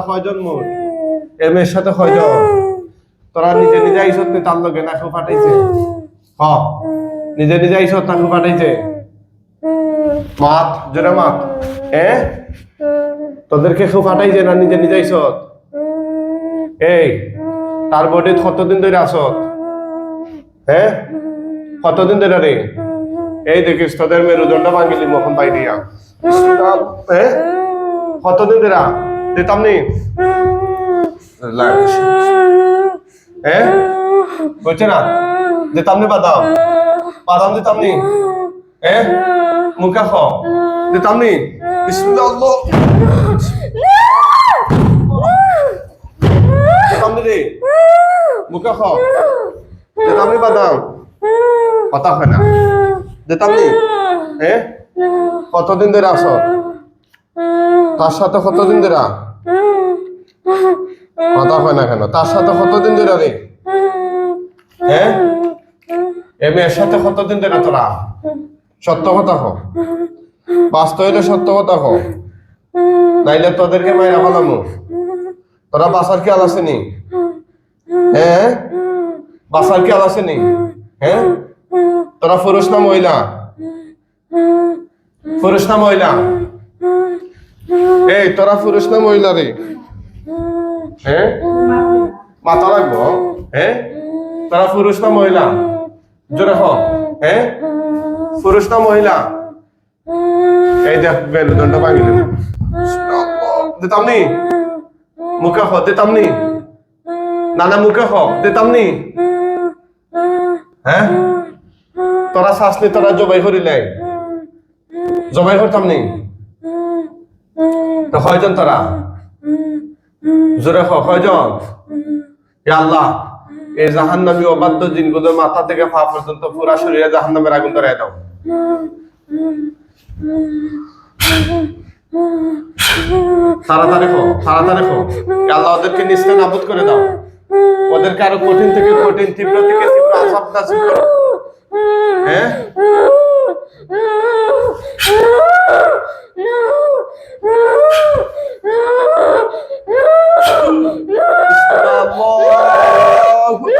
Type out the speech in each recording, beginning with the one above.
তোরা কয়জন মোট এ মেয়ের সাথে কয়জন তোরা নিজে নিজে আইসত নি তার লগে না কেউ পাঠাইছে হ। নিজে নিজে আইসত না কেউ পাঠাইছে মাত জোরে মাত। এ? তোদেরকে কেউ পাঠাইছে না নিজে নিজে আইসত? এই তার বডিত কতদিন ধরে আসত? হ্যাঁ কতদিন ধরে রে? এই দেখিস তোদের মেরুদণ্ড ভাঙিলি মখন পাই দিয়া হ্যাঁ কতদিন ধরে? দিতাম নি হ্যাঁ বলছে না দিতাম নি বাদাম বাদাম দিতাম নি হ্যাঁ মুখে খ দিতাম নি বিসমিল্লাহ দিতাম নি মুখে খ দিতাম নি বাদাম কথা হয় না দিতাম নি হ্যাঁ কতদিন ধরে আসো তার সাথে কতদিন ধরে? কথা হয় না কেন? তার সাথে কতদিন ধরে রে? হ্যাঁ? এ মেয়ের সাথে কতদিন ধরে তোরা? সত্য কথা কো বাস্তব হইলে সত্য কথা কো নাইলে তোদেরকে মাইরা ফেলামু। তোরা বাসার আল আসেনি হ্যাঁ? বাসার আল আসেনি হ্যাঁ? তোরা পুরুষ না মহিলা? পুরুষ না মহিলা? এই তোরা পুরুষ না মহিলা রে? হ্যাঁ মাথা রাখব? হ্যাঁ তোরা পুরুষ না মহিলা? জোরে হ। হ্যাঁ পুরুষ না মহিলা? এই দেখ মেরুদণ্ড ভাঙিল দিতাম নি মুখে হ দিতাম নি নানা মুখে হ দিতাম নি হ্যাঁ তোরা শাসলি তোরা জবাই করিলে। জবাই করতাম নি তো কয়জন তোরা? জোরে কয়জন? আল্লাহ এই জাহান নামী অবাধ্য জিনগুলোর মাথা থেকে পা পর্যন্ত পুরা শরীরে জাহান নামের আগুন ধরাই দাও। তাড়াতাড়ি আল্লাহ ওদেরকে নিস্তে নাবুদ করে দাও। ওদেরকে আরও কঠিন থেকে কঠিন তীব্র থেকে তীব্র আসাব নাসিব করো। হ্যাঁ? আল্লাহু মাতৃ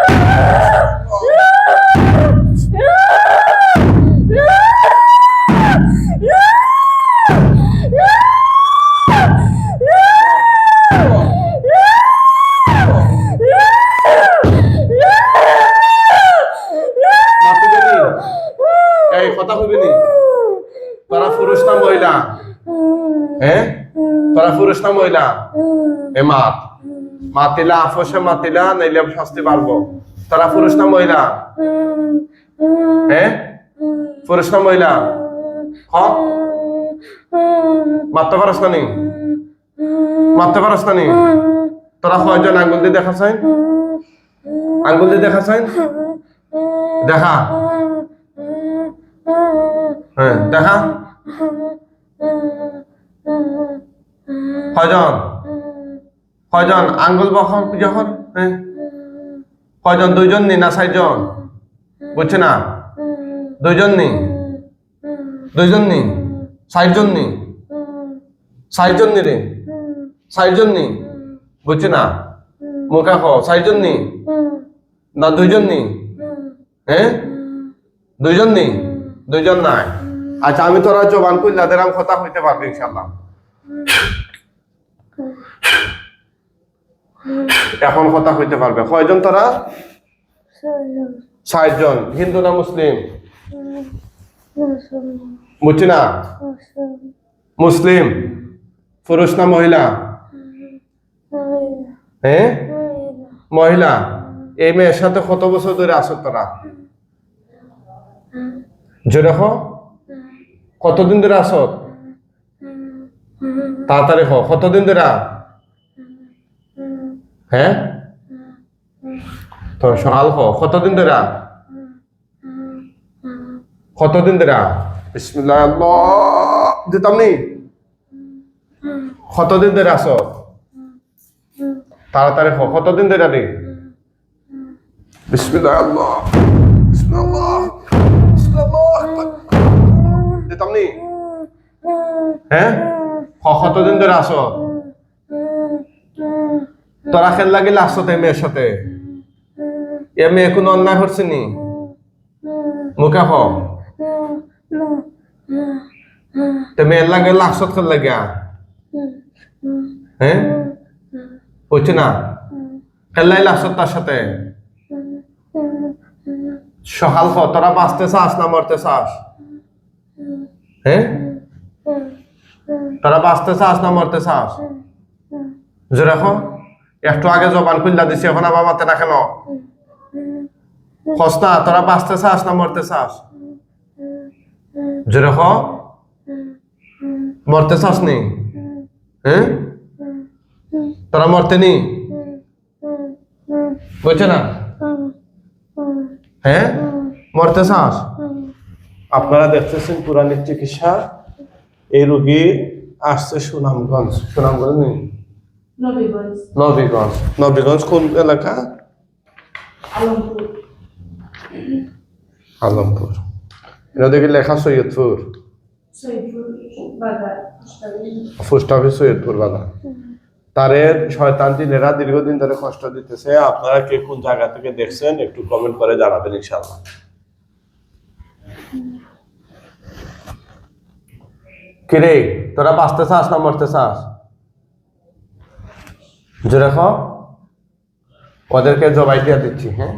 মহিলা এ মাত। মাতিলা আফসে মাতিলা নাইলে শাস্তি পারব। তোরা পুরুষ না মহিলা হ্যাঁ? পুরুষ না মহিলা হ মারতে পারস না নি? মারতে পারস না নি? তোরা কয়জন আঙ্গুল দিয়ে দেখা চাই আঙ্গুল দিয়ে দেখা চাই দেখা। হ্যাঁ দেখা। কয়জন? কয়জন? আঙ্গুল বখন যখন? হ্যাঁ কয়জন? দুইজন নি না চারজন? বুঝছে না? দুইজন নি? দুইজন নি? চারজন নি? চারজন নি রে? চারজন নি? বুঝছে না? মুখে খ চারজন নি? না দুইজন নি? হ্যাঁ দুইজন নি? দুইজন নাই। আচ্ছা আমি তোরা জবান করি যাদের আমি কথা হইতে পারব ইনশাল্লাহ এখন কথা হইতে পারবে। কয়জন তোরা? ষাটজন হিন্দু না মুসলিম? বুঝছি না? মুসলিম। পুরুষ না মহিলা? হ্যাঁ? মহিলা। এই মেয়ের সাথে কত বছর ধরে আসো তোরা? জোরে কতদিন ধরে আসো তাড়াতাড়ি হ কতদিন ধরে? হ্যাঁ? তো সকাল হ কতদিন ধরে? কতদিন ধরে? বিসমিল্লাহ। দিতাম নি? কতদিন ধরে আসো তাড়াতাড়ি হ কতদিন ধরে রে বিসমিল্লাহ। আল্লাহ বিসমিল্লাহ। বিসমিল্লাহ। দিতাম নি? হ্যাঁ? কতদিন ধরে আসো। তোরা খেল লাগিলে আসছো তাই মেয়ের সাথে। এ মেয়ে কোনো অন্যায় করছে নি? মুখে হ। তে মেয়ের লাগে লাগছো খেল লাগিয়া। হ্যাঁ? হচ্ছে না? খেললাই লাগছো তার সাথে। সকাল খ তোরা বাঁচতে চাস না মরতে চাস? হ্যাঁ? তোরা বাঁচতে চাস না মরতে চাস? জোরে এখন একটু আগে জবান খুললা দিছি, এখন আবার মাতে না। কেন কস্তা তোরা বাঁচতে চাস না মরতে চাস? জোরে খ মরতে চাস নি? হ্যাঁ তোরা মরতে নি? বুঝছে না? হ্যাঁ মরতে চাস? আপনারা দেখতেছেন পুরাণের চিকিৎসা। এই রোগী আসছে সুনামগঞ্জ। সুনামগঞ্জ নেই? নবীগঞ্জ। নবীগঞ্জ। কোন এলাকা? আলমপুর। এটা দেখি লেখা সৈয়দপুর। পোস্ট অফিস সৈয়দপুর বাজার। তারের শয়তান জিনেরা দীর্ঘদিন ধরে কষ্ট দিতেছে। আপনারা কে কোন জায়গা থেকে দেখছেন একটু কমেন্ট করে জানাবেন ইনশাআল্লাহ। কিরে তোরা বাঁচতে চাস না মরতে চাস? জোরে খ ওদেরকে জবাই দিয়ে দিচ্ছি হ্যাঁ?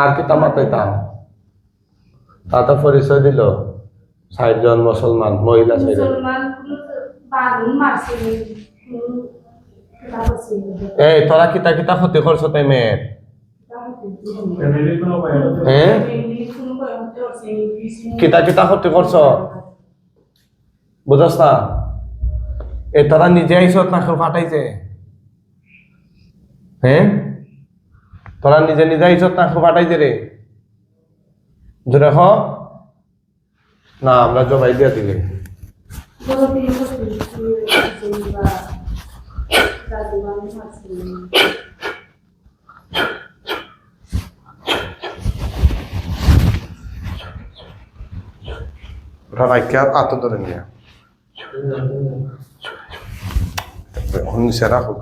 আর কি তামাতে তাম তাতে পরিচয় দিল। ষাট জন মুসলমান মহিলা ষাট এই তোরা কিতা কিতা ক্ষতি করছ তাই মেয়ের। হ্যাঁ কিতা কিতা ক্ষতি করছ বুঝস না এ তোরা নিজে আইসত না কেউ ফাটাইছে হ্যাঁ তোরা নিজে নিজে আইসত না কেউ ফাটাইছে রে জোরে হ না আমরা জবাই দিয়া দিলে বলো তিনি করছে নি, তিনি করছে নি, বা দাদু বাবু মারছে নি। ওটা রাইখা আত ধরে নিয়ে এখন নিচে রাখো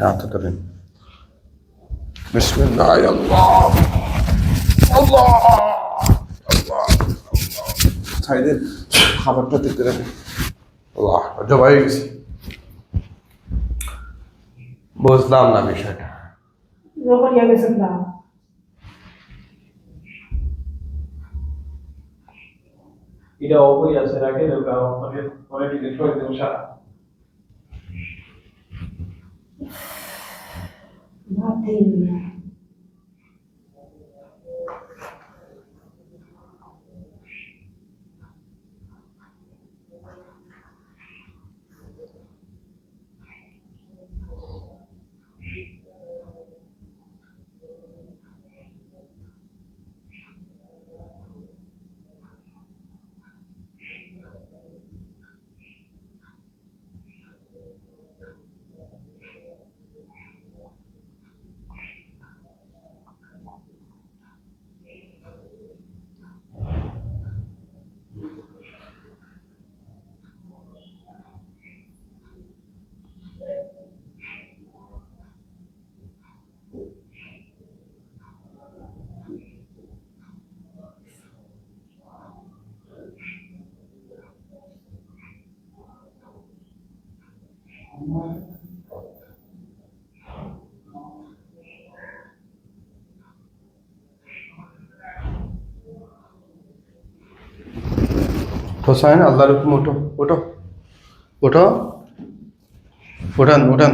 হাত ধরে বিসমিল্লাহ আল্লাহ আল্লাহ আল্লাহ সাইডে খাবারটা দিতে রাখে আল্লাহ জবাই গেছি বুঝলাম না বিষয়টা এটা অবই আছে রাখে দেবো কারণ পরে হোসাইন আল্লাহর হুকুম ওঠো ওঠো। ওঠো। উঠান উঠান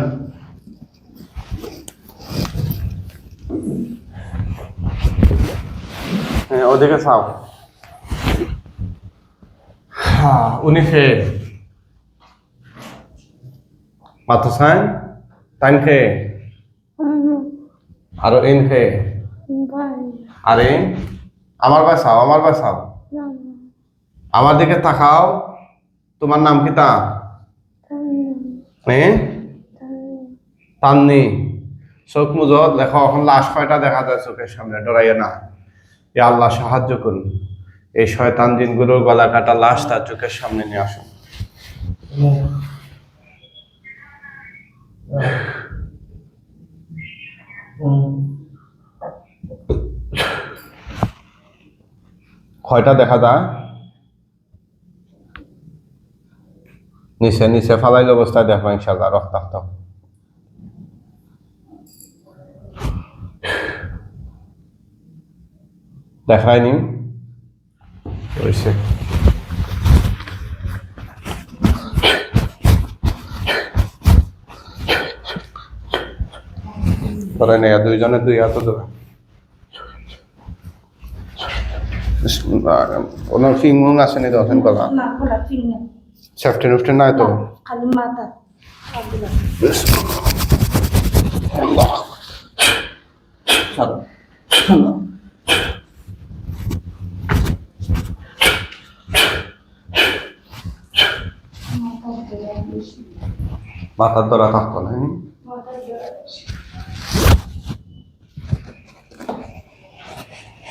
হ্যাঁ ওদিকে চাও। হ্যাঁ উনি খেয়ে মাথা সাইন টাইম খেয়ে আরও ইন খেয়ে আরে আমার বাসাও আমার বাসাও। আমার দিকে তাকাও। তোমার নাম কি তা? তান্নি। চোখ মুজত। দেখো, এখন লাশ কয়টা দেখা যায় চোখের সামনে? ডরাইয়ে না। এ আল্লাহ, সাহায্য করুন। এই শয়তান দিনগুলোর গলা কাটা লাশ তার চোখের সামনে নিয়ে আসুন। কয়টা দেখা যায়। নিচে নিচে ফালাইল অবস্থায় দেখো ইনশাল্লাহ রক্তাক্ত। দেখায়নি। হয়েছে করে নেই দুইজনে দুই হাত ধরে। ওনার ফিঙ্গুন আসেনি দর্শন করা না খোলা ঠিক না সেফটি নুফটি নাই তো? খালি মাথা। আল্লাহ ধরে মাথার ধরা থাকতো না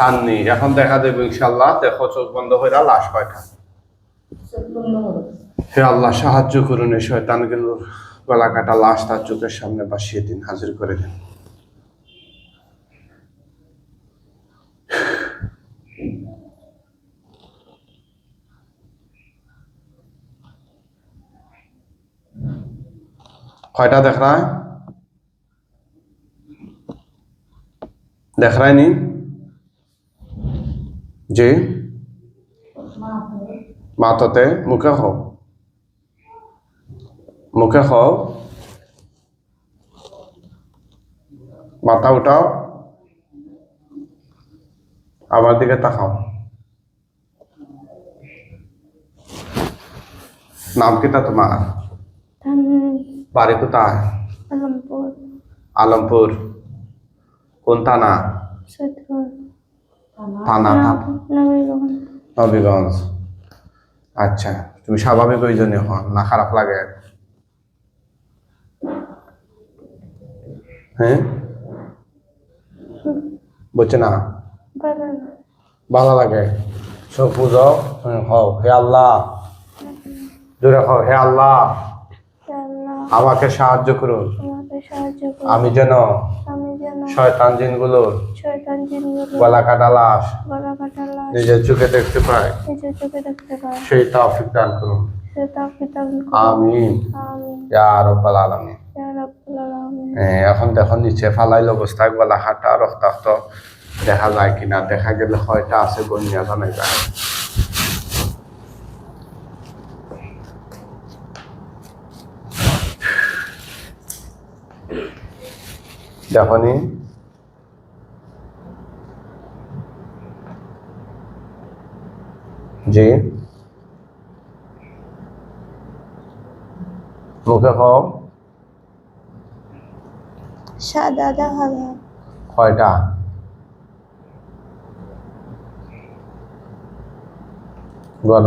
সাননি এখন দেখা দেবে ইনশাল্লাহ দেখো, চোখ বন্ধ হয়ে লাশ কয়টা হে আল্লাহ, সাহায্য করুন এই গেল গলা কাটা লাশ তার চোখের সামনে বাসিয়ে দিন, হাজির করে দিন। কয়টা দেখ দেখায় নিন। জি মাতাতে মুখে হও মুখে হও মাথা উঠাও আমার দিকে তাকাও নাম কিটা তোমার বাড়ি কোথায় আলমপুর আলমপুর কোন থানা থানা নবীগঞ্জ। আচ্ছা তুমি স্বাভাবিক ওই জন্য হন না খারাপ লাগে। হ্যাঁ? বলছে না? ভালো লাগে। সব পুজো হও হে আল্লাহ। জোরে হও হে আল্লাহ। আমাকে সাহায্য করুন। আমি যেন যেন শয়তান জিনগুলোর শয়তান জিনগুলো গলা কাটা লাশ। গলা কাটা লাশ। নিজের চোখে দেখতে পাই নিজের চোখে দেখতে পাই সেই তাফিক দান করুন। সে তাকে আমিন। আমি ইয়া রব্বাল আলামিন। ইয়া রাব্বুল আলামিন। হ্যাঁ, এখন দেখো নিচে ফালাইল অবস্থায় গলা হাঁটা রক্তাক্ত। দেখা যায় কিনা দেখা গেলে হয়টা আছে বন্যা জানাই যায়। দেখনি জি। মুখে খাও। সাদা দেখা যায় কয়টা? গণ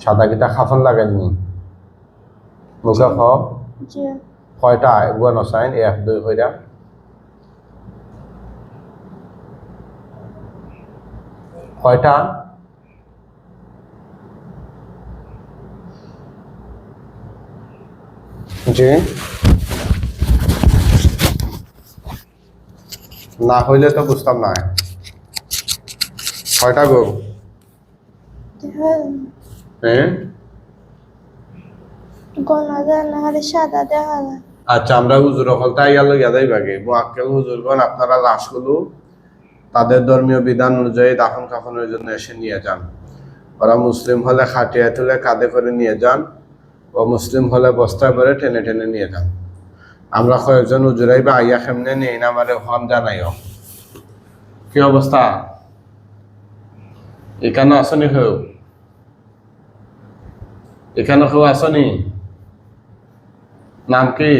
সাদা কিটা খাফন লাগাইনি মুখে খ কয়টা গণ চাইন এক দুই কইরা কয়টা জি। না হইলে তো বুঝতাম না। কয়টা গো। হ্যাঁ? আচ্ছা আমরা হুজুর হল তাই গেল গেদাই বাগে মোয়াক্কেল হুজুরগণ, আপনারা লাশগুলো তাদের ধর্মীয় বিধান অনুযায়ী দাফন কাফনের জন্য এসে নিয়ে যান। ওরা মুসলিম হলে খাটিয়া তুলে কাঁধে করে নিয়ে যান ও মুসলিম হলে বস্তায় ভরে টেনে টেনে নিয়ে যান। আমরা কয়েকজন উজুরাই বা আইয়া কেমনে নেই না আমারে হন জানাইও। কি অবস্থা? এখানে আসনি কেউ? এখানে কেউ আসনি? নাম কি?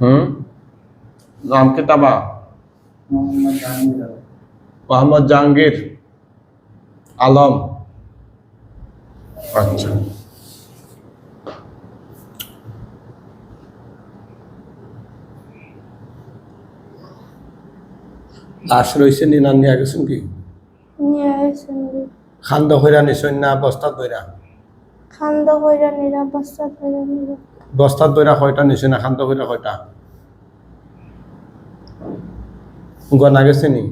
হুম? নাম কি তাবা? মোহাম্মদ জাহাঙ্গীর আলম। আচ্ছা। লাশ রয়েছে নি না নিয়ে গেছেন কি? খান্দ হইরা নিছেন না বস্তাত বইরা খান্দ কইরা নিরা বস্তা কইরা নিরা। বস্তাত বইরা কয়টা নিছে না খান্দ হইরা কয়টা? গনা গেছে নি?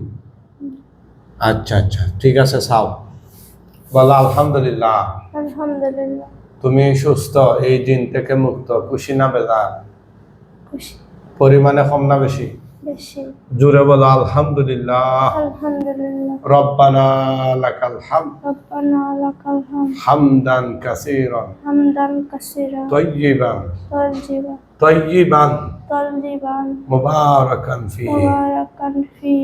আচ্ছা আচ্ছা ঠিক আছে চাও। বলো আলহামদুলিল্লাহ। আলহামদুলিল্লাহ। তুমি সুস্থ এই দিন থেকে মুক্ত খুশি না বেদা খুশি পরিমাণে কম না বেশি বেশি। জুড়ে বলো আলহামদুলিল্লাহ। আলহামদুলিল্লাহ। রব্বানা লাকাল হাম। রব্বানা লাকাল হামদ হামদান হামদান কাসীরা তাইয়িবান তাইয়িবান তাজিবান মুবারাকান ফি। মুবারাকান ফি।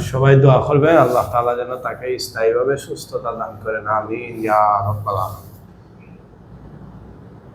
সবাই দোয়া করবেন আল্লাহ তাআলা যেন তাকে স্থায়ীভাবে সুস্থতা দান করেন। আমিন ইয়া রাব্বাল আলামিন।